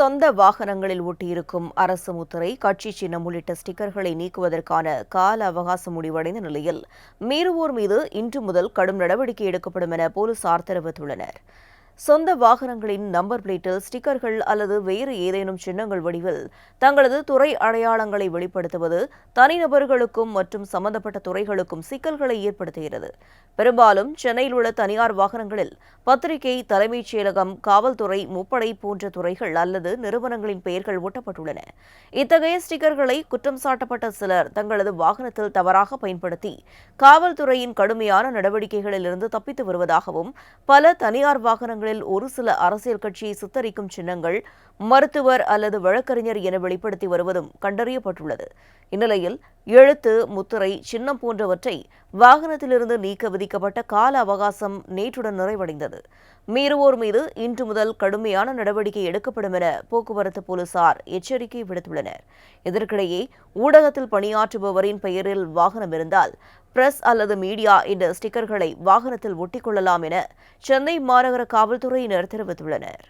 சொந்த வாகனங்களில் ஒட்டியிருக்கும் அரசு முத்திரை கட்சி சின்னம் உள்ளிட்ட ஸ்டிக்கர்களை நீக்குவதற்கான கால அவகாசம் முடிவடைந்த நிலையில் மீறுவோர் மீது இன்று முதல் கடும் நடவடிக்கை எடுக்கப்படும் என போலீசார் தெரிவித்துள்ளனர். சொந்த வாகனங்களின் நம்பர் பிளேட்டில் ஸ்டிக்கர்கள் அல்லது வேறு ஏதேனும் சின்னங்கள் வடிவில் தங்களது துறை அடையாளங்களை வெளிப்படுத்துவது தனிநபர்களுக்கும் மற்றும் சம்பந்தப்பட்ட துறைகளுக்கும் சிக்கல்களை ஏற்படுத்துகிறது. பெரும்பாலும் சென்னையில் உள்ள தனியார் வாகனங்களில் பத்திரிகை தலைமைச் செயலகம் காவல்துறை முப்படை போன்ற துறைகள் அல்லது நிறுவனங்களின் பெயர்கள் ஒட்டப்பட்டுள்ளன. இத்தகைய ஸ்டிக்கர்களை குற்றம் சாட்டப்பட்ட சிலர் தங்களது வாகனத்தில் தவறாக பயன்படுத்தி காவல்துறையின் கடுமையான நடவடிக்கைகளில் இருந்து தப்பித்து வருவதாகவும் பல தனியார் வாகனங்களில் ஒரு சில அரசியல் கட்சியை சித்தரிக்கும் சின்னங்கள் மருத்துவர் அல்லது வழக்கறிஞர் என வெளிப்படுத்தி வருவதும் கண்டறியப்பட்டுள்ளது. இந்நிலையில் எழுத்து முத்திரை சின்னம் போன்றவற்றை வாகனத்திலிருந்து நீக்க விதிக்கப்பட்ட கால அவகாசம் நேற்றுடன் நிறைவடைந்தது. மீறுவோர் மீது இன்று முதல் கடுமையான நடவடிக்கை எடுக்கப்படும் என போக்குவரத்து போலீசார் எச்சரிக்கை விடுத்துள்ளனர். இதற்கிடையே ஊடகத்தில் பணியாற்றுபவரின் பெயரில் வாகனம் இருந்தால் பிரஸ் அல்லது மீடியா என்ற ஸ்டிக்கர்களை வாகனத்தில் ஒட்டிக்கொள்ளலாம் என சென்னை மாநகர காவல்துறையினர் தெரிவித்துள்ளனர்.